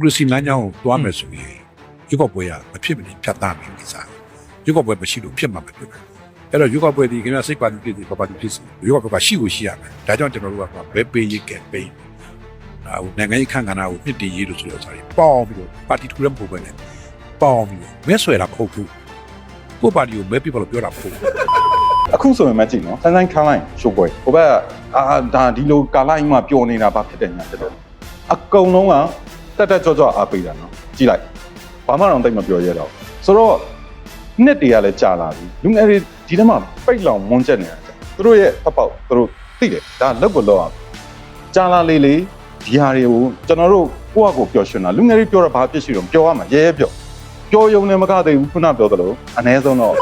ကရေစီလမ်းကြောင်းကိုသွားမယ်ဆိုရင်ရွေးကောက်ပွဲရမဖြစ်မနေဖြတ်သားမယ်ကိစ္စရွေးကောက်ပွဲမရှိလို့ဖြစ်မှာမဖြစ်ဘူးအဲ့တော့ရွေးကောက်ပွဲဒီခင်ဗျာစိတ်ပါတီဖြစ်စီပပတီဖြစ်စီရွေးကောက်ပွဲကရှိကိုရှိရမယ်ဒါကြောင့်ကျွန်တော်တို့ကဘယ်ပေးရေးကဲပေးဒါဟိုနိုင်ငံရေးခန့်ကဏ္ဍကိုမြင့်တင်ရေးလို့ဆိုတော့ဆိုင်ပေါင်းပြီးတော့ပါတီထူလည်းမဟုတ်ပဲနဲ့ပေါင်းပြီးတော့မဲဆွဲတာမဟုတ်ဘူးကိုယ့်ပါတီကိုမဲပြပါလို့ပြောတာမဟုတ်ဘူးအခုဆိုရင်မကြည့်နော်ဆိုင်းဆိုင်းခန်းလိုက်ရှိုးပွဲဟိုဘက်အာဒါဒီလိုကာလိုက်မှပျော်နေတာဘာဖြစ်တယ်ညာဖြစ်တယ်အကုန်လုံးက တက်တက်ကြွကြွအားပေးတာနော်ကြည့်လိုက်ဘာမှတော့တိတ်မပြောရတော့ဆိုတော့နှစ်တည်းကလည်းကြာလာပြီလူငယ်တွေဒီထဲမှာပိတ်လောင်မွန်းချက်နေတာကြာသူတို့ရဲ့အပေါက်သူတို့သိတယ်ဒါလောက်ကိုလောက်အောင်ကြာလာလေလေဒီဟာတွေကိုကျွန်တော်တို့ကိုယ့်အကိုပျော်ရွှင်တာလူငယ်တွေပြောတာဘာဖြစ်ရှိတော့ပြောရမှာရဲရဲပြောပြောယုံနေမကသေးဘူးခုနပြောသလိုအ ਨੇ ဆုံးတော့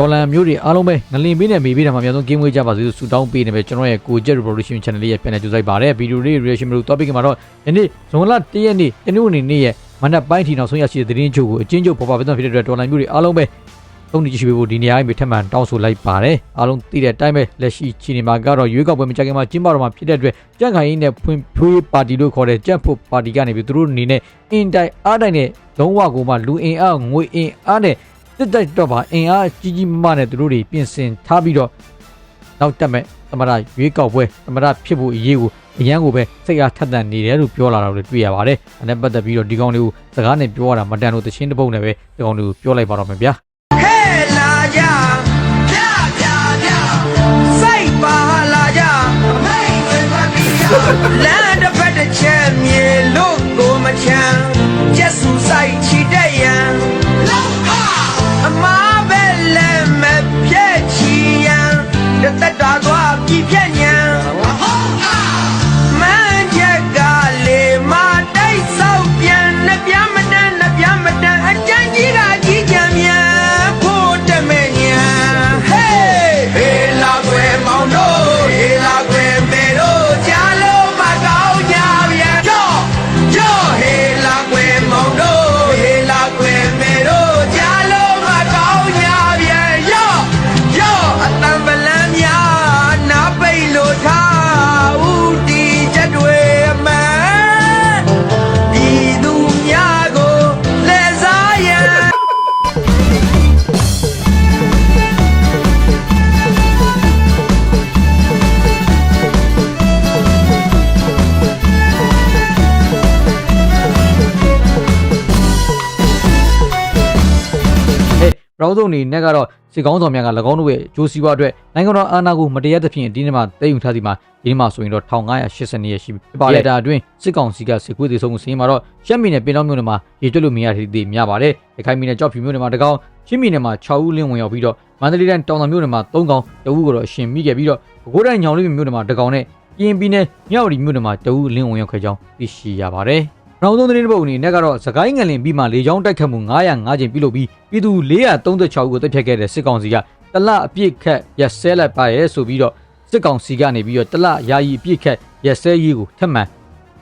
ဒေါ်လာမျိုးတွေအားလုံးပဲငလင်ပေးနဲ့မေးပေးတာမှာအများဆုံးကင်းဝေးကြပါစေလို့ဆုတောင်းပေးနေပဲကျွန်တော်ရဲ့ကိုကျက် revolution channel လေးရဲ့ပြန်လည်ကြိုးစားပါတယ်ဗီဒီယိုလေး reaction မျိုး topic မှာတော့ယနေ့ဇွန်လ1ရက်နေ့တနင်္ဂနွေနေ့ရဲ့မနက်ပိုင်းထီနောက်ဆုံးရရှိတဲ့သတင်းချုပ်ကိုအချင်းချုပ်ပေါ်ပါပြန်ဖြစ်တဲ့အတွက်ဒေါ်လာမျိုးတွေအားလုံးပဲသုံးနေကြည့်ပေးဖို့ဒီနေရာမှာထပ်မံတောင်းဆိုလိုက်ပါတယ်အားလုံးသိတဲ့အတိုင်းပဲလက်ရှိချီနေမှာကတော့ရွေးကောက်ပွဲမကြခင်မှာကျင်းပတော့မှာဖြစ်တဲ့အတွက်ကြန့်ခိုင်ရေးနဲ့ဖွံ့ဖြိုးရေးပါတီလို့ခေါ်တဲ့ကြက်ဖို့ပါတီကနေပြီးသူတို့အနေနဲ့အင်တိုင်အားတိုင်နဲ့လုံးဝကိုမှလူအင်အားငွေအင်အားနဲ့ တစ်တိုက်တော့ပါအင်အားကြီးကြီးမားမားနဲ့သူတို့တွေပြင်ဆင်ထားပြီးတော့နောက်တက်မဲ့သမရရွေးကောက်ပွဲသမရဖြစ်ဖို့အရေးကိုအရန်ကိုပဲစိတ်အားထက်သန်နေတယ်လို့ပြောလာတာကိုတွေ့ရပါတယ်။အဲနဲ့ပတ်သက်ပြီးတော့ဒီကောင်တွေကိုစကားနဲ့ပြောရတာမတန်လို့တချင်းတစ်ပုတ်နဲ့ပဲဒီကောင်တွေကိုပြောလိုက်ပါတော့မယ်ဗျာဟဲ့လာကြပြပြပြစိတ်ပါလာကြမိတ်ဝဲပါပြလမ်းတစ်ဖက်တစ်ချက်မြေလို့ကိုမချမ်းကျက်စုဆိုင်ချီ ဟဲ့ရောင်းစုံနေနဲ့ကတော့စစ်ကောင်းဆောင်များက၎င်းတို့ရဲ့ဂျိုးစီးပွားအတွက်နိုင်ငံတော်အာဏာကိုမတရားသဖြင့်အဒီနေ့မှာသိမ်းယူထားစီမှာဒီနေ့မှာဆိုရင်တော့1580ရက်ရှိပြီဖြစ်ပါတယ်။ဒါအတွင်းစစ်ကောင်စီကစစ်ကွေးသေးဆုံးမှုစီးရင်မှာတော့ရှမ်းပြည်နယ်ပင်တောင်းမြို့နယ်မှာရေကျွတ်လို့မရတဲ့ဒီများပါတယ်။ရခိုင်ပြည်နယ်ကြောက်ဖြူမြို့နယ်မှာတကောင်ချင်းပြည်နယ်မှာ6ဦးလင်းဝင်ရောက်ပြီးတော့မန္တလေးတိုင်းတောင်တော်မြို့နယ်မှာ3ကောင်တဦးကိုတော့အရှင်မိခဲ့ပြီးတော့ပဲခူးတိုင်းညောင်လေးမြို့နယ်မှာတကောင်နဲ့ကရင်ပြည်နယ်မြောက်ရီမြို့နယ်မှာတဦးလင်းဝင်ရောက်ခဲ့ကြောင်းသိရှိရပါတယ်။ နောက်ဆုံးသတင်းတစ်ပုဒ်အနေနဲ့ကတော့စကိုင်းငလင်ပြီးမှလေကြောင်းတိုက်ခတ်မှု905ကျင်းပြုလုပ်ပြီးပြည်သူ436ဦးကိုတပ်ဖြတ်ခဲ့တဲ့စစ်ကောင်စီကတလအပြစ်ခတ်ရက်စဲလိုက်ပါရဲဆိုပြီးတော့စစ်ကောင်စီကနေပြီးတော့တလယာယီအပြစ်ခတ်ရက်စဲရေးကိုထပ်မံ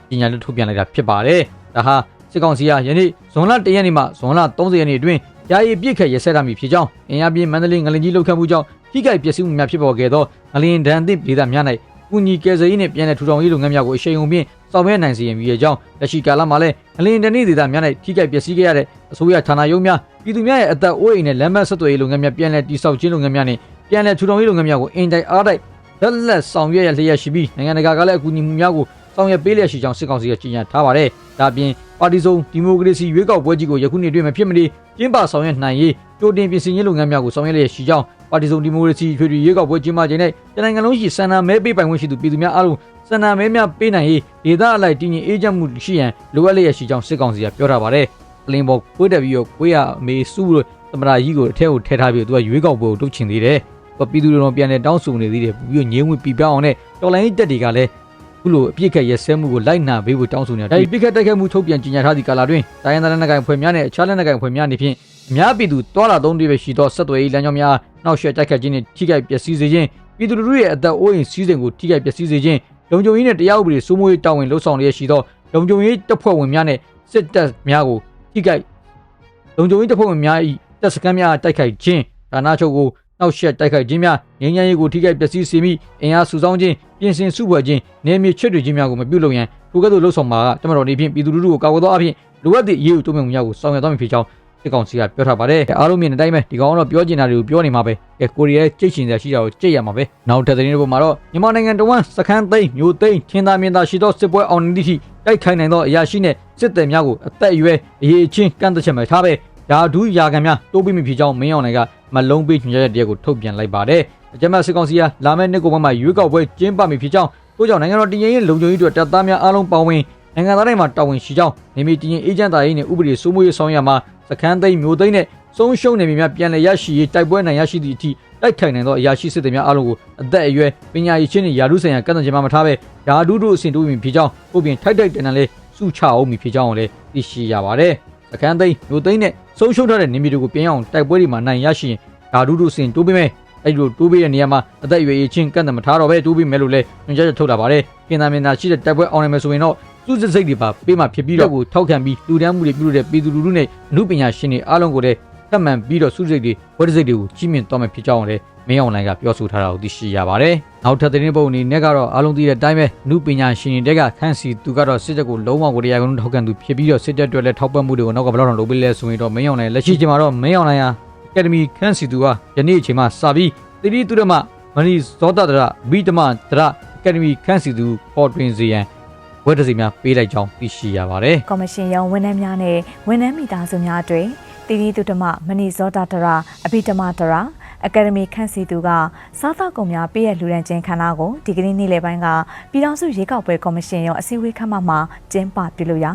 ပညာလို့ထုတ်ပြန်လိုက်တာဖြစ်ပါတယ်။ဒါဟာစစ်ကောင်စီကယနေ့ဇွန်လ1ရက်နေ့မှဇွန်လ30ရက်နေ့အတွင်းယာယီအပြစ်ခတ်ရက်စဲတာမည်ဖြစ်ကြောင်းအင်အားပြင်းမန္တလေးငလင်ကြီးလောက်ခတ်မှုကြောင့်ထိခိုက်ပျက်စီးမှုများဖြစ်ပေါ်ခဲ့သောငလင်ဒဏ်သင့်ဒေသများ၌ကူညီကယ်ဆယ်ရေးနှင့်ပြန်လည်ထူထောင်ရေးလုပ်ငန်းများကိုအရှိန်အဟုန်ဖြင့် ဆောင်ရွက်နိုင်စေရန်ရည်ရွယ်ကြောင်းလက်ရှိကာလမှာလည်းငလင်ဒဏ်ဒေသများ၌ထိခိုက်ပျက်စီးခဲ့ရတဲ့အစိုးရဌာနရုံးများပြည်သူများရဲ့အသက်အိုးအိမ်နဲ့လမ်းမဆက်သွယ်ရေးလုပ်ငန်းများပြန်လည်တည်ဆောက်ခြင်းလုပ်ငန်းများနှင့်ပြန်လည်ထူထောင်ရေးလုပ်ငန်းများကိုအင်တိုက်အားတိုက်လက်လက်ဆောင်ရွက်ရလျက်ရှိပြီးနိုင်ငံတကာကလည်းအကူအညီမှုများကိုဆောင်ရွက်ပေးလျက်ရှိကြောင်းစစ်ကောင်စီကကြေညာထားပါတယ်။ဒါအပြင်ပါတီစုံဒီမိုကရေစီရွေးကောက်ပွဲကြီးကိုယခုနှစ်အတွင်းမှာဖြစ်မနေကျင်းပဆောင်ရွက်နိုင်ရေးကြိုတင်ပြင်ဆင်ရေးလုပ်ငန်းများကိုဆောင်ရွက်လျက်ရှိကြောင်း ပါတီစုံဒီမိုကရေစီထွေထွေရွေးကောက်ပွဲကျင်းပခြင်းနဲ့တနိုင်ငံလုံးရှိစံနာမဲပေးပိုင်ခွင့်ရှိသူပြည်သူများအားလုံးစံနာမဲများပေးနိုင်ရေးဒေသအလိုက်တည်ငြိမ်အေးချမ်းမှုရှိရန်လိုအပ်လျက်ရှိကြောင်းစစ်ကောင်စီကပြောထားပါတယ်။ပလင်ဘောကွေးတက်ပြီးတော့ကွေးရအမေစုလို့သမရာကြီးကိုအထက်ကိုထည့်ထားပြီးတော့သူကရွေးကောက်ပွဲကိုတုတ်ချင်သေးတယ်။သူကပြည်သူတွေတော့ပြန်လဲတောင်းဆိုနေသေးတယ်ပြီးတော့ငြင်းဝင်ပြပြအောင်နဲ့တော်လိုင်းတက်တွေကလည်းခုလိုအပြစ်ခတ်ရက်စဲမှုကိုလိုက်နာပေးဖို့တောင်းဆိုနေတာ။ဒီပြစ်ခတ်တိုက်ခတ်မှုထုတ်ပြန်ကြေညာထားသည့်ကာလတွင်တိုင်းရင်းသားလက်နက်ကိုင်ဖွဲ့များနဲ့အခြားလက်နက်ကိုင်ဖွဲ့များအနေဖြင့် အများပြည်သူတွာလာသုံးတွေပဲရှိသောဆက်သွယ်ရေးလမ်းကြောင်းများနှောက်ယှက်တိုက်ခတ်ခြင်းနှင့်ထိခိုက်ပျက်စီးစေခြင်းပြည်သူလူထုရဲ့အသက်အိုးအိမ်စီးစိမ်ကိုထိခိုက်ပျက်စီးစေခြင်းလုံခြုံရေးနဲ့တရားဥပဒေစိုးမိုးရေးတာဝန်လှုပ်ဆောင်လျက်ရှိသောလုံခြုံရေးတပ်ဖွဲ့ဝင်များနဲ့စစ်တပ်များကိုထိခိုက်လုံခြုံရေးတပ်ဖွဲ့ဝင်များ၏တပ်စခန်းများတိုက်ခိုက်ခြင်းဌာနချုပ်ကိုနှောက်ယှက်တိုက်ခိုက်ခြင်းများငြိမ်းချမ်းရေးကိုထိခိုက်ပျက်စီးစေမိအင်အားစုဆောင်းခြင်းပြင်ဆင်စုဖွဲ့ခြင်းနေမြေချွတ်တွေခြင်းများကိုမပြုလုပ်ရန်ထိုကဲ့သို့လှုပ်ဆောင်မှာကတမတော်နေဖြင့်ပြည်သူလူထုကိုကာကွယ်သောအဖြစ်လိုအပ်သည့်အရေးယူတိုးမြှင့်မှုများကိုဆောင်ရွက်သွားမည်ဖြစ်ကြောင်း စစ်ကောင်စီကပြောထားပါတယ်အားလုံးမြင်တဲ့အတိုင်းပဲဒီကောင်ကတော့ပြောချင်တာတွေကိုပြောနေမှာပဲကဲကိုရီးယားကြိတ်ချင်စရာရှိတာကိုကြိတ်ရမှာပဲနောက်ထပ်သတင်းတွေပေါ်မှာတော့မြန်မာနိုင်ငံတဝန်းစခန်းသိမ်းမျိုးသိမ်းထင်းသားမြင်းသားရှိသောစစ်ပွဲအောင်နေသည့်တိုက်ခိုင်နိုင်သောအရာရှိနှင့်စစ်သည်များကိုအသက်အရွယ်အရေးအချင်းကန့်သက်ချက်မှာထားပဲယာဒူးယာခံများတိုးပြီးမိဖြစ်ကြောင်းမင်းအောင်နိုင်ကမလုံးပေးညွှန်ကြားချက်တရက်ကိုထုတ်ပြန်လိုက်ပါတယ်အကြမ်းဖက်စစ်ကောင်စီကလာမယ့်နှစ်ကုန်ပိုင်းမှာရွေးကောက်ပွဲကျင်းပမည်ဖြစ်ကြောင်းထို့ကြောင့်နိုင်ငံတော်တည်ငြိမ်ရေးလုံခြုံရေးအတွက်တပ်သားများအားလုံးပါဝင်နိုင်ငံသားတိုင်းမှာတာဝန်ရှိကြောင်းနေမီတည်ငြိမ်အေဂျင့်တာရေးနဲ့ဥပဒေစိုးမိုးရေးဆောင်ရွက်မှာ စခန်းသိမ်းမျိုးသိမ်းနဲ့ဆုံးရှုံးနေမည်များပြန်လည်ရရှိရေးတိုက်ပွဲနိုင်ရရှိသည့်အထိတိုက်ခိုင်နိုင်သောအရာရှိစစ်သည်များအားလုံးကိုအသက်အရွယ်ပညာရေးချင်းနဲ့ယာရုဆိုင်ရာကန့်သတ်ချက်မှမထားဘဲယာဒူးတို့အစဉ်တိုးပြီးဖြစ်ကြောင်းပို့ပြင်ထိုက်တိုက်တန်တန်လေးစုချအောင်မည်ဖြစ်ကြောင်းကိုလည်းသိရှိရပါတယ်စခန်းသိမ်းမျိုးသိမ်းနဲ့ဆုံးရှုံးထားတဲ့နေမီတွေကိုပြန်အောင်တိုက်ပွဲတွေမှာနိုင်ရရှိရင်ယာဒူးတို့အစဉ်တိုးပြီးမယ်အဲ့ဒီလိုတိုးပေးတဲ့နေရာမှာအသက်အရွယ်အချင်းကန့်သတ်မထားတော့ပဲတိုးပေးမယ်လို့လည်းညွှန်ကြားချက်ထုတ်လာပါတယ်ပြင်သာမင်သာရှိတဲ့တိုက်ပွဲအောင်နိုင်မယ်ဆိုရင်တော့ သူ့စစ်စိတ်တွေပါပေးမှဖြစ်ပြီးတော့ကိုထောက်ခံပြီးလူဒန်းမှုတွေပြုလုပ်တဲ့ပြည်သူလူထုနဲ့အမှုပညာရှင်တွေအားလုံးကိုလည်းထပ်မံပြီးတော့စုစိတ်တွေဝတ်စိတ်တွေကိုကြီးမြင့်သွားမယ်ဖြစ်ကြောင်းလည်းမင်းအောင်လိုင်ကပြောဆိုထားတာကိုသိရှိရပါတယ်နောက်ထပ်သတင်းပုံအနေနဲ့ကတော့အားလုံးသိတဲ့အတိုင်းပဲအမှုပညာရှင်တွေတက်ခန့်စီသူကတော့စစ်တပ်ကိုလုံးဝကိုတရားကုန်ထောက်ခံသူဖြစ်ပြီးတော့စစ်တပ်အတွက်လည်းထောက်ပံ့မှုတွေကိုနောက်ကဘယ်လောက်တော့လုပ်ပေးလဲဆိုရင်တော့မင်းအောင်လိုင်လက်ရှိချိန်မှာတော့မင်းအောင်လိုင်ဟာအကယ်ဒမီခန့်စီသူကယနေ့အချိန်မှာစပြီးတိတိတုရမမနီဇောတဒရဘိတမဒရအကယ်ဒမီခန့်စီသူပေါ်တွင်စေရန် ဝက်ဒစီများပေးလိုက်ကြောင်းသိရှိရပါတယ်ကော်မရှင်ရုံးဝန်ထမ်းများနဲ့ဝန်ထမ်းမိသားစုများအတွေ့တီတီတုတမမဏိဇောတာတရာအဘိဓမ္မတရာအကယ်ဒမီခန့်စီသူကစားသောက်ကုန်များပေးရလူရန်ချင်းခန္ဓာကိုဒီကနေ့နေ့လယ်ပိုင်းကပြည်ထောင်စုရေကောက်ပွဲကော်မရှင်ရုံးအစည်းအဝေးခန်းမမှာကျင်းပပြုလုပ်ရာ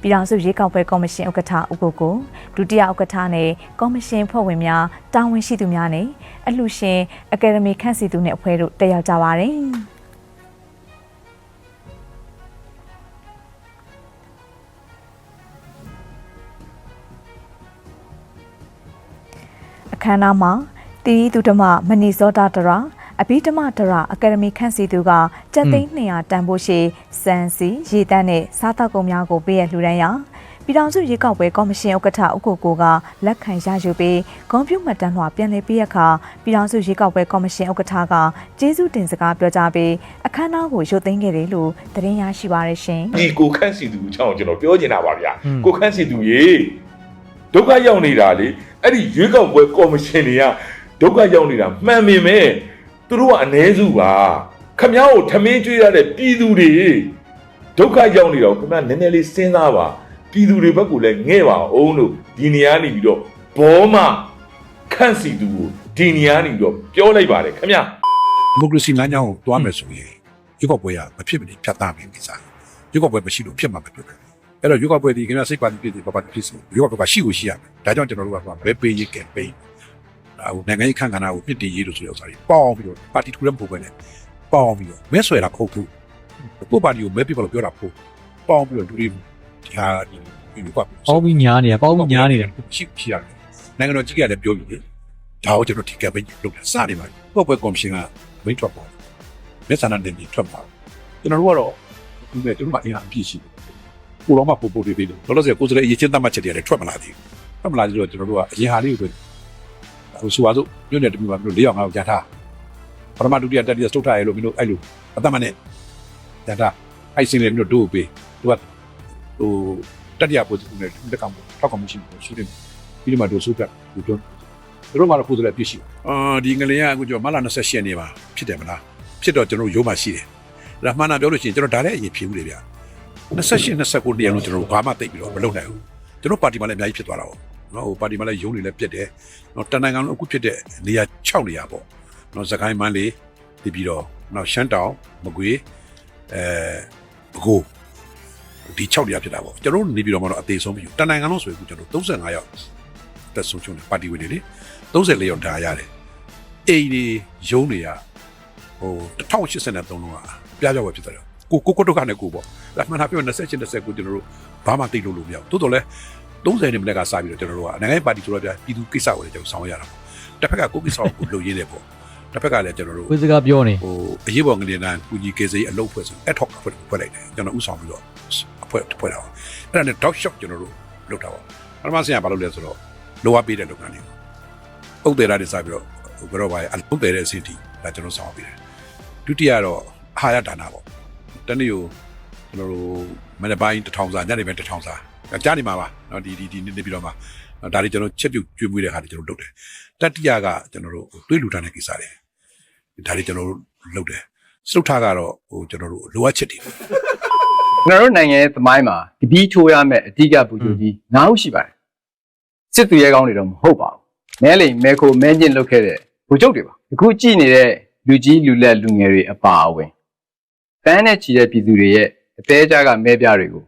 ပြည်ထောင်စုရေကောက်ပွဲကော်မရှင်ဥက္ကဋ္ဌဦးကိုကိုဒုတိယဥက္ကဋ္ဌနဲ့ကော်မရှင်ဖွဲ့ဝင်များတာဝန်ရှိသူများနဲ့အလှူရှင်အကယ်ဒမီခန့်စီသူနဲ့အဖွဲ့တို့တက်ရောက်ကြပါတယ် အခမ်းအနားမှာတီရီသူဓမ္မမဏိဇောတာတရာအဘိဓမ္မတရာအကယ်ဒမီခန့်စီသူကကြက်သိန်း200တန်ဖိုးရှိစံစီရေတန်းနဲ့စားတောက်ကုန်များကိုပေးရလှူဒန်းရာပြည်ထောင်စုရေကောက်ပွဲကော်မရှင်ဥက္ကဋ္ဌဥက္ကိုကိုကလက်ခံရယူပြီးဂုံပြူမှတ်တမ်းလွှာပြန်လည်ပေးရခါပြည်ထောင်စုရေကောက်ပွဲကော်မရှင်ဥက္ကဋ္ဌကကျေးဇူးတင်စကားပြောကြားပြီးအခမ်းအနားကိုရုပ်သိမ်းခဲ့တယ်လို့သတင်းရရှိပါရရှင်။ဒီကိုခန့်စီသူအကြောင်းကျွန်တော်ပြောချင်တာပါဗျာอืมကိုခန့်စီသူရေ ဒုက္ခရောက်နေတာလေအဲ့ဒီရွေးကောက်ပွဲကော်မရှင်တွေကဒုက္ခရောက်နေတာမှန်ပင်ပဲသူတို့ကအ ਨੇ စုပါခမ ्या ကိုထမင်းကျွေးရတဲ့ပြည်သူတွေဒုက္ခရောက်နေတာကိုခမ ्या နည်းနည်းလေးစဉ်းစားပါပြည်သူတွေဘက်ကလည်းငဲ့ပါအောင်လို့ဒီနေရာနေပြီးတော့ဘောမခန့်စီသူကိုဒီနေရာနေပြီးတော့ပြောလိုက်ပါတယ်ခမ ्या ဒီမိုကရေစီလမ်းကြောင်းကိုတွားမယ်ဆိုရင်ရွေးကောက်ပွဲကမဖြစ်မနေဖြတ်သားမယ်ကိစ္စရွေးကောက်ပွဲမရှိလို့ဖြစ်မှာမဖြစ်ဘူး အဲ့တော့ရွေးကောက်ပွဲဒီခင်ဗျာစိတ်ပါတိဖြစ်တယ်ပပတိဖြစ်စီရွေးကောက်ပွဲကရှိကိုရှိရမယ်ဒါကြောင့်ကျွန်တော်တို့ကဘယ်ပေးရေးကမ်ပိန်းဒါဟိုနိုင်ငံရေးခန့်ခန္ဓာကိုမြင့်တင်ရေးလို့ဆိုတဲ့ဥစ္စာတွေပေါအောင်ပြီးတော့ပါတီထူတဲ့ပုံပဲနဲ့ပေါအောင်ပြီးတော့မဲဆွဲတာခုတ်သူကိုပါတီကိုမဲပြလို့ပြောတာဖို့ပေါအောင်ပြီးတော့လူတွေဒီဟာဒီဒီကွာပေါင်းပြီးညားနေတာပေါင်းပြီးညားနေတယ်ရှိရှိရတယ်နိုင်ငံတော်ကြီးကလည်းပြောပြီးလေဒါကိုကျွန်တော်ဒီကပိန်းလုပ်တယ်စနေပါပုတ်ပွဲကော်မရှင်ကမိတ်ထွက်ပါမျက်စံနဲ့တင်ပြီးထွက်ပါကျွန်တော်တို့ကတော့ဒီမဲ့ကျွန်တော်ကအင်အားအပြည့်ရှိတယ် ကိုတော့မှပို့ပို့ပေးပြီးတော့လို့ဆိုကိုယ်စတဲ့အရေးချင်းတတ်မှတ်ချက်တွေလည်းထွက်မလာသေးဘူးထွက်မလာသေးတော့ကျွန်တော်တို့ကအရင်ဟာလေးကိုဟိုဆိုပါစို့ညွန့်တဲ့တမျိုးပါမျိုး၄ရောက်၅ရောက်ကြာထားပထမဒုတိယတတိယစတုတ်ထားရလို့မင်းတို့အဲ့လိုအသက်မနဲ့ကြာထားအဲ့စင်းလေးမင်းတို့တို့ပေးသူကဟိုတတိယပို့သူနဲ့တက်ကောင်ထောက်ကောင်မရှိဘူးရှိတယ်ပြီးတော့မှတို့ဆိုပြသူတို့တို့မှတော့ကိုယ်စတဲ့အပြည့်ရှိအာဒီငလင်ကအခုကျော်မလာ28ရက်နေပါဖြစ်တယ်မလားဖြစ်တော့ကျွန်တော်ရုံးမှရှိတယ်ဒါမှန်တာပြောလို့ရှိရင်ကျွန်တော်ဒါလည်းအရင်ဖြေဦးလေဗျာ 28 29တရားလုံးကျွန်တော်ဘာမှသိပ်ပြီးတော့မလုပ်နိုင်ဘူးကျွန်တော်ပါတီမှလည်းအများကြီးဖြစ်သွားတာပေါ့နော်ဟိုပါတီမှလည်းရုံးတွေလည်းပြတ်တယ်နော်တန်နိုင်ငံလုံးအခုဖြစ်တဲ့နေရာ6နေရာပေါ့နော်စကိုင်းမန်းလေးတပြီးတော့နော်ရှမ်းတောင်မကွေးအဲဘကိုဒီ6နေရာဖြစ်တာပေါ့ကျွန်တော်တို့နေပြီးတော့မှတော့အသေးဆုံးပြီတန်နိုင်ငံလုံးဆိုရင်အခုကျွန်တော်35ရောက်တက်ဆုံးချုံတယ်ပါတီဝင်တွေလေ34ရောက်ဒါရတယ်အိမ်တွေရုံးတွေကဟို1083လုံးကပြားပြောက်ပဲဖြစ်တယ် ကိုကိုကိုတော့ကနေကိုပေါ့ဒါမှန်တာပြော28 29ကိုကျွန်တော်တို့ဘာမှသိလို့လို့မရဘူးတိုးတော်လဲ30နှစ်မနေ့ကစပြီးတော့ကျွန်တော်တို့ကနိုင်ငံရေးပါတီဆိုတော့ပြပြည်သူကိစ္စကိုလည်းကျွန်တော်ဆောင်ရတာပေါ့တစ်ဖက်ကကိုကိစ္စကိုလုပ်ရင်းတယ်ပေါ့တစ်ဖက်ကလည်းကျွန်တော်တို့ဝိစကားပြောနေဟိုအရေးပေါ်ငလျင်တန်းကူညီကေစေးအလုပ်ဖွဲ့ဆို ad hoc ဖွဲ့ဖွဲ့လိုက်တယ်ကျွန်တော်ဥဆောင်ပြီးတော့အဖွဲ့ဖွဲ့တာပေါ့အဲ့ဒါနဲ့ dog shop ကျွန်တော်တို့လုပ်တာပေါ့ပထမဆင်ကဘာလုပ်လဲဆိုတော့လိုအပ်ပေးတဲ့လုပ်ငန်းတွေအုပ်တယ်တာတွေစပြီးတော့ဟိုဘယ်တော့ပါအုပ်တယ်တဲ့အစီအတီဒါကျွန်တော်ဆောင်ပေးတယ်ဒုတိယတော့အာဟာရဒါနာပေါ့ တနေ့ကိုကျွန်တော်တို့မနေ့ပိုင်း1000စာညနေပိုင်း1000စာကြားနေမှာပါနော်ဒီဒီဒီနေပြီးတော့မှနော်ဒါတွေကျွန်တော်ချက်ပြုတ်ကျွေးမွေးတဲ့ဟာတွေကျွန်တော်လုပ်တယ်တတိယကကျွန်တော်တို့တွေးလူထားတဲ့ကိစ္စတွေဒါတွေကျွန်တော်တို့လုပ်တယ်စတုထားကတော့ဟိုကျွန်တော်တို့လိုအပ်ချက်တွေကျွန်တော်တို့နိုင်ငံရဲ့သမိုင်းမှာတပီးထိုးရမယ့်အဓိကဘူဂျိုကြီး၅ခုရှိပါတယ်စစ်သူရဲကောင်းတွေတော့မဟုတ်ပါဘူးမဲလိမ်မဲခိုမဲညစ်လုပ်ခဲ့တဲ့ဘူဂျုတ်တွေပါအခုကြည့်နေတဲ့လူကြီးလူလက်လူငယ်တွေအပါအဝင် တန်းနဲ့ချီတဲ့ပြည်သူတွေရဲ့အသေးကြကမဲပြတွေကို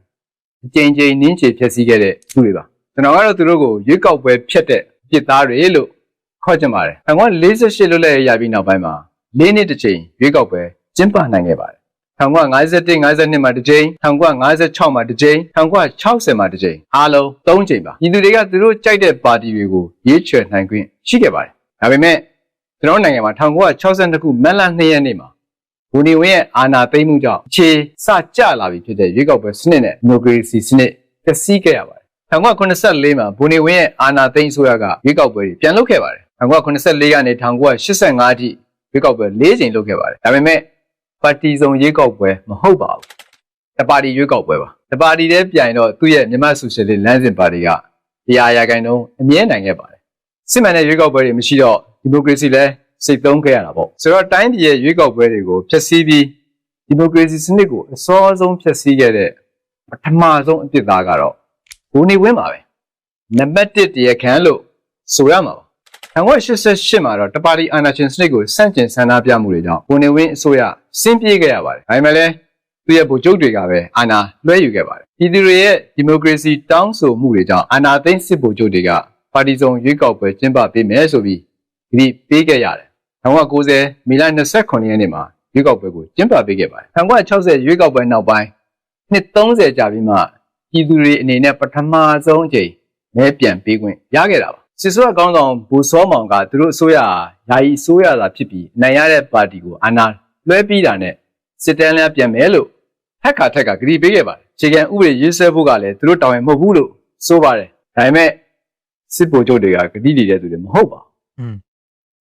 အကြိမ်ကြိမ်နင်းချေဖျက်ဆီးခဲ့တဲ့သူတွေပါကျွန်တော်ကတော့သူတို့ကိုရွေးကောက်ပွဲဖျက်တဲ့ပြည်သားတွေလို့ခေါ်ကြပါတယ်။1948လွတ်လပ်ရေးရပြီးနောက်ပိုင်းမှာ၄နှစ်တစ်ချိန်ရွေးကောက်ပွဲကျင်းပနိုင်ခဲ့ပါတယ်။1951 52မှာတစ်ကြိမ်1956မှာတစ်ကြိမ်1960မှာတစ်ကြိမ်အားလုံး၃ကြိမ်ပါပြည်သူတွေကသူတို့ကြိုက်တဲ့ပါတီတွေကိုရွေးချယ်နိုင်ခွင့်ရှိခဲ့ပါတယ်ဒါပေမဲ့ကျွန်တော်တို့နိုင်ငံမှာ1962ခုမတ်လ2ရက်နေ့မှာ ဘူနီဝင်းရဲ့အာဏာသိမ်းမှုကြောင့်အခြေစကျလာပြီဖြစ်တဲ့ရွေးကောက်ပွဲစနစ်နဲ့ဒီမိုကရေစီစနစ်ပျက်စီးခဲ့ရပါတယ်1984မှာဘူနီဝင်းရဲ့အာဏာသိမ်းအစိုးရကရွေးကောက်ပွဲတွေပြန်လုပ်ခဲ့ပါတယ်1984ကနေ1985အထိရွေးကောက်ပွဲ၄ကြိမ်လုပ်ခဲ့ပါတယ်ဒါပေမဲ့ပါတီစုံရွေးကောက်ပွဲမဟုတ်ပါဘူးတပါတီရွေးကောက်ပွဲပါတပါတီတည်းပြိုင်တော့သူ့ရဲ့မြန်မာဆိုရှယ်လစ်လမ်းစဉ်ပါတီကတရားရာခိုင်နှုန်းအမြဲနိုင်ခဲ့ပါတယ်စစ်မှန်တဲ့ရွေးကောက်ပွဲတွေမရှိတော့ဒီမိုကရေစီလည်း စိတ်သုံးခဲ့ရတာပေါ့ဆိုတော့တိုင်းပြည်ရဲ့ရွေးကောက်ပွဲတွေကိုဖျက်ဆီးပြီးဒီမိုကရေစီစနစ်ကိုအစောဆုံးဖျက်ဆီးခဲ့တဲ့ပထမဆုံးအပြစ်သားကတော့ဘူနေဝင်းပါပဲနံပါတ်1တရားခံလို့ဆိုရမှာပါ1988မှာတော့တပါတီအာဏာရှင်စနစ်ကိုစန့်ကျင်ဆန္ဒပြမှုတွေကြောင့်ဘူနေဝင်းအစိုးရဆင်းပြေးခဲ့ရပါတယ်ဒါပေမဲ့လည်းသူ့ရဲ့ဗိုလ်ချုပ်တွေကပဲအာဏာလွှဲယူခဲ့ပါတယ်ပြည်သူတွေရဲ့ဒီမိုကရေစီတောင်းဆိုမှုတွေကြောင့်အာဏာသိမ်းစစ်ဗိုလ်ချုပ်တွေကပါတီစုံရွေးကောက်ပွဲကျင်းပပေးမယ်ဆိုပြီးဒီပေးခဲ့ရတယ် 1990မေလ29ရက်နေ့မှာရွေးကောက်ပွဲကိုကျင်းပပေးခဲ့ပါတယ်1960ရွေးကောက်ပွဲနောက်ပိုင်းနှစ်30ကြာပြီးမှပြည်သူတွေအနေနဲ့ပထမဆုံးအကြိမ်မဲပြန်ပေးခွင့်ရခဲ့တာပါစစ်စိုးရကောင်းဆောင်ဘူစောမောင်ကသူတို့အစိုးရယာယီအစိုးရသာဖြစ်ပြီးအနိုင်ရတဲ့ပါတီကိုအာဏာလွှဲပြီးတာနဲ့စစ်တမ်းလည်းပြန်မယ်လို့ထက်ခါထက်ကကြည်ပေးခဲ့ပါတယ်ခြေကံဥပဒေရေးဆွဲဖို့ကလည်းသူတို့တောင်းရင်မဟုတ်ဘူးလို့ဆိုပါတယ်ဒါပေမဲ့စစ်ဗိုလ်ချုပ်တွေကဂတိတည်တဲ့သူတွေမဟုတ်ပါဘူးอืม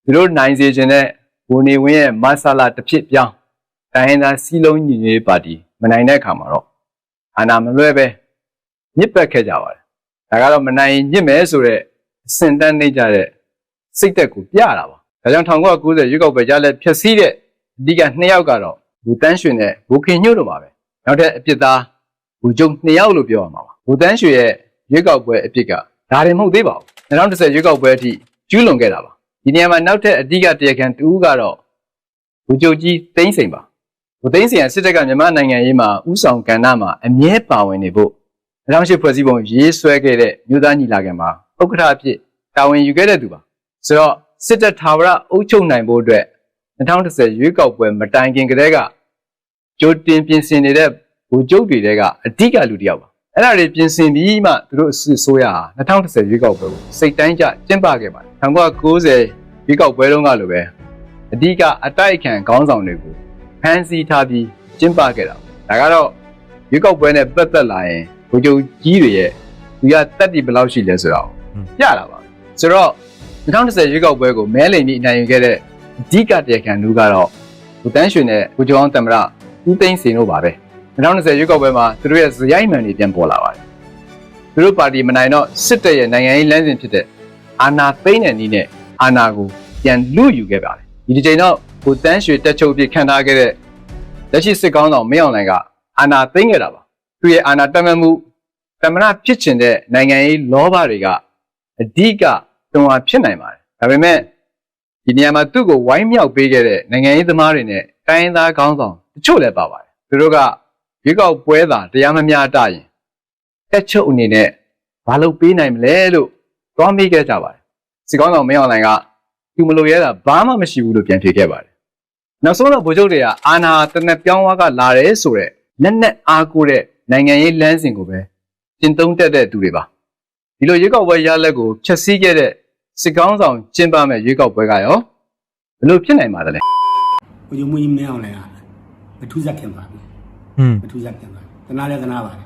သူတို့နိုင်စေခြင်းတဲ့ဝန်နေဝင်းရဲ့မဆလာတစ်ဖြစ်ပြောင်းတိုင်းရင်းသားစီးလုံးညီညွတ်ရေးပါတီမနိုင်တဲ့အခါမှာတော့အာဏာမလွဲပဲညစ်ပတ်ခဲ့ကြပါတယ်ဒါကတော့မနိုင်ရင်ညစ်မယ်ဆိုတဲ့အစင်တန်းနေကြတဲ့စိတ်သက်ကိုပြတာပါဒါကြောင့်1990ရွေးကောက်ပွဲရလက်ဖြည့်ဆည်းတဲ့အဓိကနှစ်ယောက်ကတော့ဘူတန်းရွှေနဲ့ဘူခင်ညွတ်တို့ပါပဲနောက်ထပ်အပြစ်သားဘူကျုံနှစ်ယောက်လို့ပြောရမှာပါဘူတန်းရွှေရဲ့ရွေးကောက်ပွဲအပြစ်ကဒါတွေမဟုတ်သေးပါဘူး2010ရွေးကောက်ပွဲအထိကျူးလွန်ခဲ့တာပါ ဒီနေရာမှာနောက်ထပ်အဓိကတရားခံတူကတော့ဘူဂျိုကြီးသိန်းစိန်ပါဘူသိန်းစိန်ကစစ်တပ်ကမြန်မာနိုင်ငံရေးမှာဥဆောင်ကဏ္ဍမှာအမြဲပါဝင်နေဖို့2008ဖွဲ့စည်းပုံရေးဆွဲခဲ့တဲ့မြို့သားညီလာခံမှာဥက္ကဋ္ဌအဖြစ်တာဝန်ယူခဲ့တဲ့သူပါဆိုတော့စစ်တပ်ထာဝရအုပ်ချုပ်နိုင်ဖို့အတွက်2010ရွေးကောက်ပွဲမတိုင်ခင်ကတည်းကကြိုတင်ပြင်ဆင်နေတဲ့ဘူဂျုတ်တွေတဲကအဓိကလူတစ်ယောက်ပါအဲ့ဒါတွေပြင်ဆင်ပြီးမှသူတို့အစိုးဆိုရဟာ2010ရွေးကောက်ပွဲကိုစိတ်တိုင်းကျကျင်းပခဲ့ပါတယ် 1990ရွေးကောက်ပွဲတုန်းကလိုပဲအဓိကအတိုက်အခံခေါင်းဆောင်တွေကိုဖမ်းဆီးထားပြီးကျင်းပခဲ့တာဒါကတော့ရွေးကောက်ပွဲနဲ့ပတ်သက်လာရင်ဗိုလ်ချုပ်ကြီးတွေရဲ့သူကတက်တီဘယ်လောက်ရှိလဲဆိုတာကိုပြတာပါဆိုတော့2010ရွေးကောက်ပွဲကိုမဲလိမ်ပြီးအနိုင်ယူခဲ့တဲ့အဓိကတရားခံလူကတော့ဘူတန်းရွှေနဲ့ဘူကျောင်းတမရဦးသိန်းစင်တို့ပါပဲ2010ရွေးကောက်ပွဲမှာသူတို့ရဲ့ဇယိုက်မှန်တွေပြန်ပေါ်လာပါတယ်သူတို့ပါတီမနိုင်တော့စစ်တပ်ရဲ့နိုင်ငံရေးလမ်းစဉ်ဖြစ်တဲ့ အာဏာသိမ်းတဲ့နည်းနဲ့အာဏာကိုပြန်လူယူခဲ့ပါတယ်ဒီတစ်ချိန်တော့ဘူတန်းရွှေတက်ချုပ်အဖြစ်ခံထားခဲ့တဲ့လက်ရှိစစ်ကောင်းဆောင်မင်းအောင်လှိုင်ကအာဏာသိမ်းခဲ့တာပါသူရဲ့အာဏာတက်မှတ်မှုတမရဖြစ်ချင်တဲ့နိုင်ငံရေးလောဘတွေကအဓိကတွန်းအားဖြစ်နိုင်ပါတယ်ဒါပေမဲ့ဒီနေရာမှာသူ့ကိုဝိုင်းမြောက်ပေးခဲ့တဲ့နိုင်ငံရေးသမားတွေနဲ့တိုင်းရင်းသားခေါင်းဆောင်တချို့လည်းပါပါတယ်သူတို့ကရွေးကောက်ပွဲသာတရားမမျှတရင်တက်ချုပ်အနေနဲ့ဘာလုပ်ပေးနိုင်မလဲလို့ သွားမေးခဲ့ကြပါတယ်စီကောင်းဆောင်မင်းအောင်လှိုင်ကသူမလို့ရဲတာဘာမှမရှိဘူးလို့ပြန်ဖြေခဲ့ပါတယ်နောက်ဆုံးတော့ဗိုလ်ချုပ်တွေကအာဏာတနက်ပြောင်းဝါကလာတယ်ဆိုတော့လက်နက်အားကိုတဲ့နိုင်ငံရေးလမ်းစဉ်ကိုပဲကျင့်သုံးတတ်တဲ့သူတွေပါဒီလိုရွေးကောက်ပွဲရလက်ကိုဖျက်ဆီးခဲ့တဲ့စစ်ကောင်းဆောင်ကျင်းပမဲ့ရွေးကောက်ပွဲကရောဘယ်လိုဖြစ်နိုင်ပါသလဲကိုကြီးမူကြီးမင်းအောင်လည်းမထူးဆက်ခင်ပါဘူးอืมမထူးဆက်ခင်ပါတနာလဲတနာပါတယ်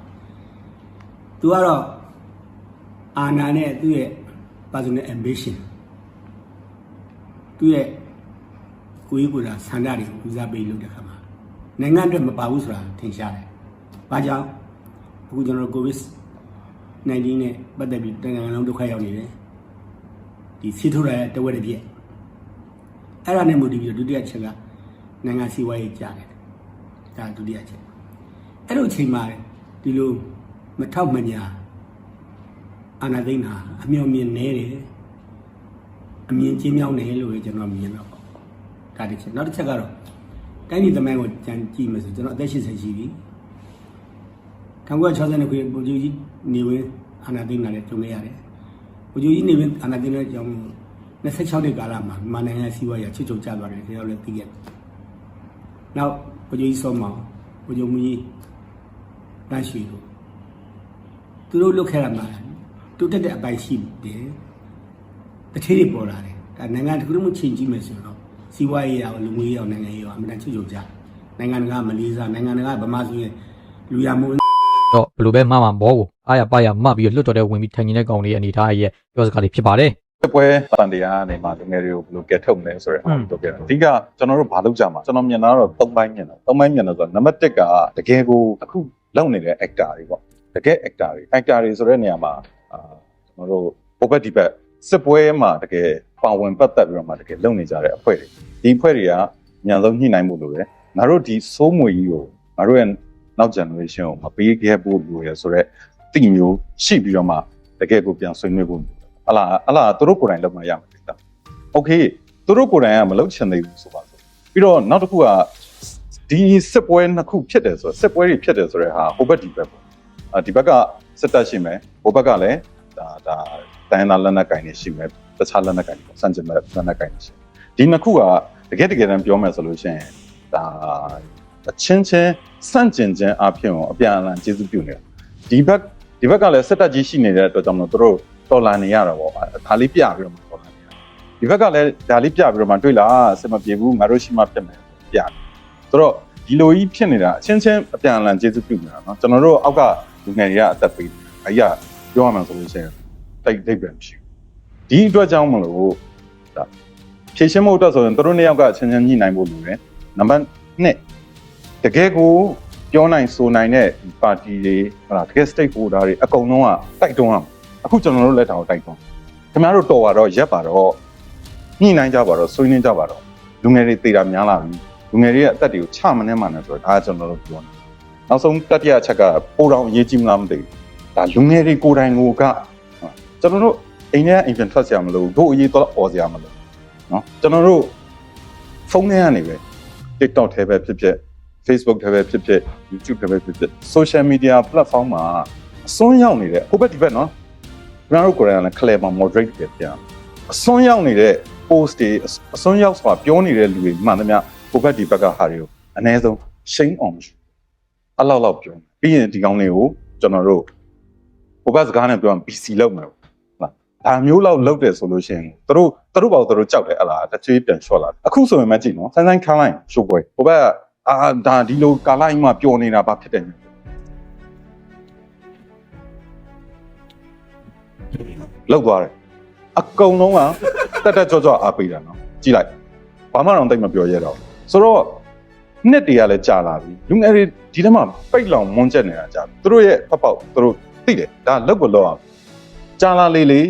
သူကတော့ အာနာနဲ့သူ့ရဲ့ personal ambition သူ့ရဲ့ကိုကြီးကိုယ်တာဆန္ဒတွေကိုဦးစားပေးလုပ်တဲ့ခါမှာနိုင်ငံအတွက်မပါဘူးဆိုတာထင်ရှားတယ်။ဘာကြောင့်အခုကျွန်တော်တို့ကိုဗစ်19နဲ့ပတ်သက်ပြီးတနိုင်ငံလုံးဒုက္ခရောက်နေတယ်ဒီစီထိုးရတဲ့တဝက်တစ်ပြည့်အဲ့ဒါနဲ့မူတည်ပြီးတော့ဒုတိယချက်ကနိုင်ငံစီးပွားရေးကြားတယ်ဒါဒုတိယချက်အဲ့လိုအချိန်မှာဒီလိုမထောက်မညာ အာနာသိန်းတာအမျော်မြင်နေတယ်အမြင်ချင်းမြောင်းနေလို့ပဲကျွန်တော်မြင်တော့ပေါ့ဒါတစ်ချက်နောက်တစ်ချက်ကတော့တိုင်းပြည်သမိုင်းကိုကြံကြည့်မယ်ဆိုကျွန်တော်အသက်80ရှိပြီ1960ခုနှစ်ပုံကျူကြီးနေဝင်အာနာသိန်းတာလည်းကြုံခဲ့ရတယ်ပုံကျူကြီးနေဝင်အာနာသိန်းတဲ့အကြောင်း26နှစ်ကာလမှာမြန်မာနိုင်ငံစီးပွားရေးချွတ်ချုံကျသွားတယ်ကျွန်တော်လည်းသိခဲ့တယ်နောက်ပုံကျူကြီးစောမောင်ပုံကျူမူကြီးတန်းရွှေတို့သူတို့လုတ်ခဲ့ရမှာ တိုးတက်တဲ့အပိုင်းရှိတယ်တထေးတွေပေါ်လာတယ်ဒါနိုင်ငံတစ်ခုလုံးချိန်ကြည့်မယ်ဆိုတော့စီးပွားရေးရောလူမှုရေးရောနိုင်ငံရေးရောအမှန်တန်ချွတ်ချုံကြနိုင်ငံတကာမလေးစားနိုင်ငံတကာဗမာဆိုရင်လူရမှုတော့ဘယ်လိုပဲမှမှဘောကိုအားရပါရမှပြီးတော့လွတ်တော်တဲ့ဝင်ပြီးထိုင်နေတဲ့ကောင်လေးအနေထားရဲ့ပြောစကားလေးဖြစ်ပါတယ်စစ်ပွဲတန်တရားကနေမှလူငယ်တွေကိုဘယ်လိုကဲထုတ်မလဲဆိုတဲ့အကြောင်းပြောပြတယ်အဓိကကျွန်တော်တို့ဘာလုပ်ကြမှာကျွန်တော်မြင်တာတော့၃ပိုင်းမြင်တာ၃ပိုင်းမြင်တာဆိုတော့နံပါတ်၁ကတကယ်ကိုအခုလုပ်နေတဲ့ actor တွေပေါ့တကယ် actor တွေ actor တွေဆိုတဲ့နေရာမှာ အာကျွန်တော်တို့ဟိုဘက်ဒီဘက်စစ်ပွဲမှာတကယ်ပါဝင်ပတ်သက်ပြီးတော့မှတကယ်လုပ်နေကြတဲ့အဖွဲ့တွေဒီအဖွဲ့တွေကညံဆုံးညှိနှိုင်းမှုလို့ရတယ်ငါတို့ဒီစိုးမွေကြီးကိုငါတို့ရဲ့နောက် generation ကိုမပေးခဲ့ဖို့လို့ရဆိုတော့တိမျိုးရှိပြီးတော့မှတကယ်ကိုပြန်ဆွေးနွေးဖို့ အလားအလားသူတို့ကိုယ်တိုင်လုပ်မှရမှာတိတာโอเคသူတို့ကိုယ်တိုင်ကမလုပ်ချင်သေးဘူးဆိုပါစို့ပြီးတော့နောက်တစ်ခုကဒီစစ်ပွဲနှစ်ခုဖြစ်တယ်ဆိုတော့စစ်ပွဲတွေဖြစ်တယ်ဆိုတဲ့ဟာဟိုဘက်ဒီဘက်ပေါ့အာဒီဘက်က စစ်တပ်ရှိမယ်ဟိုဘက်ကလည်းဒါဒါတိုင်းသားလက်နက်ကင်နေရှိမယ်တခြားလက်နက်ကင်တွေပေါ့စန့်ကျင်မဲ့လက်နက်ကင်နေရှိဒီနှစ်ခုကတကယ်တကယ်တမ်းပြောမယ်ဆိုလို့ရှိရင်ဒါအချင်းချင်းစန့်ကျင်ခြင်းအဖြစ်ကိုအပြန်အလှန်ကျေစုပြုနေတာဒီဘက်ဒီဘက်ကလည်းစစ်တပ်ကြီးရှိနေတဲ့အတွက်ကြောင့်မလို့သူတို့တော်လာနေရတာပေါ့ဒါလေးပြပြီးတော့မှတော်လာနေရဒီဘက်ကလည်းဒါလေးပြပြီးတော့မှတွေ့လားစမပြေဘူးငါတို့ရှိမှဖြစ်မယ်ပြတယ်ဆိုတော့ ဒီလိုကြီးဖြစ်နေတာအချင်းချင်းအပြန်အလှန်ကျေးဇူးပြုနေတာနော်ကျွန်တော်တို့အောက်ကလူငယ်တွေကအသက်ပေးတယ်အဲ့ရပြောရမှဆိုလို့ရှိရင်တိုက်တိုက်ပြန်ဖြစ်ဒီအတွက်ကြောင့်မလို့ဒါဖြည့်ရှင်းမှုအတွက်ဆိုရင်တို့နှစ်ယောက်ကအချင်းချင်းညှိနှိုင်းဖို့လိုတယ်နံပါတ်1တကယ်ကိုပြောနိုင်ဆိုနိုင်တဲ့ပါတီတွေဟလာတကယ် stakeholder တွေအကုန်လုံးကတိုက်တွန်းအောင်အခုကျွန်တော်တို့လက်ထောင်တိုက်တွန်းခင်ဗျားတို့တော်ပါတော့ရက်ပါတော့ညှိနှိုင်းကြပါတော့ဆွေးနွေးကြပါတော့လူငယ်တွေတေတာများလာပြီ လူငယ်တွေရဲ့အသက်တွေကိုချမနှဲမှန်းနေဆိုတော့ဒါကကျွန်တော်တို့ပြောနေနောက်ဆုံးတတိယအချက်ကပိုးတော်အရေးကြီးမလားမသိဘူးဒါလူငယ်တွေကိုယ်တိုင်ကိုကကျွန်တော်တို့အိမ်ထဲအိမ်ပြန်ထွက်စရာမလိုဘူးတို့အရေးတော့អော်စရာမလိုနော်ကျွန်တော်တို့ဖုန်းထဲကနေပဲ TikTok ထဲပဲဖြစ်ဖြစ် Facebook ထဲပဲဖြစ်ဖြစ် YouTube ထဲပဲဖြစ်ဖြစ် social media platform မှာအစွန်းရောက်နေတဲ့ဟိုဘက်ဒီဘက်နော်ကျွန်တော်တို့ကိုယ်တိုင်ကလည်း clear မှာ moderate ပဲပြန်အစွန်းရောက်နေတဲ့ post တွေအစွန်းရောက်ဆိုတာပြောနေတဲ့လူတွေမှန်သမျှ ဟိုဘက်ဒီဘက်ကဟာတွေကိုအ ਨੇ ဆုံး shame on အလောက်လောက်ပြောပြီးရင်ဒီကောင်းလေးကိုကျွန်တော်တို့ဟိုဘက်စကားနဲ့ပြောရင် BC လောက်မယ်ဟုတ်လားဒါမျိုးလောက်လောက်တယ်ဆိုလို့ရှိရင်သူတို့သူတို့ဘာလို့သူတို့ကြောက်တယ်အလားတချွေးပြန်လျှော့လာအခုဆိုရင်မကြည့်နော်ဆိုင်းဆိုင်းခန်းလိုက်ရှိုးပွဲဟိုဘက်အာဒါဒီလိုကာလိုက်မှပျော်နေတာဘာဖြစ်တယ်လောက်သွားတယ်အကုန်လုံးကတက်တက်ကြွကြွအားပေးတာနော်ကြည့်လိုက်ဘာမှတော့တိတ်မပြောရတော့ ဆိုတော့နှစ်တည်းကလည်းကြာလာပြီလူငယ်တွေဒီထဲမှာပိတ်လောင်မွန်းချက်နေတာကြာပြီသူတို့ရဲ့ဖက်ပေါက်သူတို့သိတယ်ဒါလောက်ကိုလောက်အောင်ကြာလာလေလေ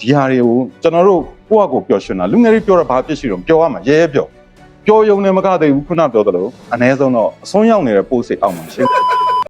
ဒီဟာတွေကိုကျွန်တော်တို့ကိုယ့်အကိုပျော်ရွှင်တာလူငယ်တွေပြောတာဘာဖြစ်ရှိတော့ပျော်ရမှာရဲရဲပျော်ပျော်ယုံနေမကသေးဘူးခုနပြောသလိုအ ਨੇ ဆုံးတော့အစွန်းရောက်နေတဲ့ပိုးစိတ်အောက်မှာရှင်း